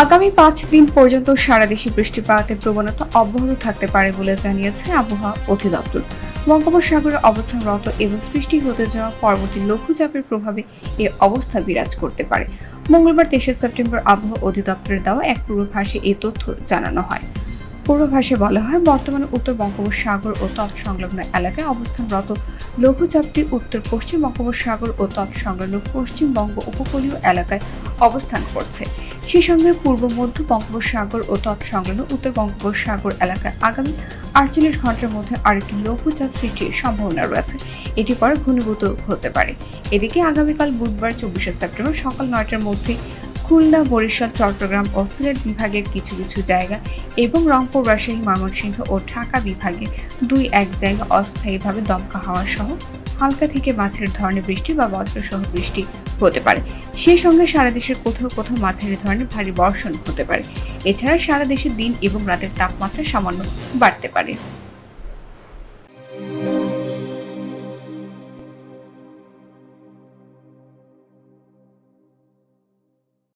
আগামী পাঁচ দিন পর্যন্ত সারা দেশে বৃষ্টিপাতের প্রবণতা অব্যাহত থাকতে পারে বলে জানিয়েছে আবহাওয়া অধিদপ্তর। বঙ্গোপসাগরে অবস্থানরত এবং সৃষ্টি হতে যাওয়া পরবর্তী লঘুচাপের প্রভাবে এ অবস্থা বিরাজ করতে পারে। মঙ্গলবার তেইশে সেপ্টেম্বর আবহাওয়া অধিদপ্তরের দেওয়া এক পূর্বাভাসে এই তথ্য জানানো হয়। পূর্বাভাসে বলা হয়, বর্তমানে উত্তর বঙ্গোপসাগর ও তৎসংলগ্ন এলাকায় অবস্থানরত লঘুচাপটি উত্তর পশ্চিম বঙ্গোপসাগর ও তৎসংলগ্ন পশ্চিমবঙ্গ উপকূলীয় এলাকায় অবস্থান করছে। সেই সঙ্গে পূর্ব মধ্য বঙ্গোপসাগর ও তৎসংলগ্ন উত্তর বঙ্গোপসাগর এলাকায় আগামী আটচল্লিশ ঘণ্টার মধ্যে আরেকটি লঘুচাপ সৃষ্টির সম্ভাবনা রয়েছে। এটি পরে ঘনীভূত হতে পারে। এদিকে আগামীকাল বুধবার, চব্বিশে সেপ্টেম্বর সকাল নয়টার মধ্যে খুলনা, বরিশাল, চট্টগ্রাম ও সিলেট বিভাগের কিছু কিছু জায়গা এবং রংপুর, রাজশাহী, ময়মনসিংহ ও ঢাকা বিভাগে দুই এক জায়গা অস্থায়ীভাবে দমকা হাওয়া সহ হালকা থেকে মাঝের ধরনের বৃষ্টি বা বজ্রসহ বৃষ্টি হতে পারে। সেই সঙ্গে সারা দেশের কোথাও কোথাও মাঝারি ধরনের ভারী বর্ষণ হতে পারে। এছাড়া সারা দেশে দিন এবং রাতের তাপমাত্রা সামান্য বাড়তে পারে।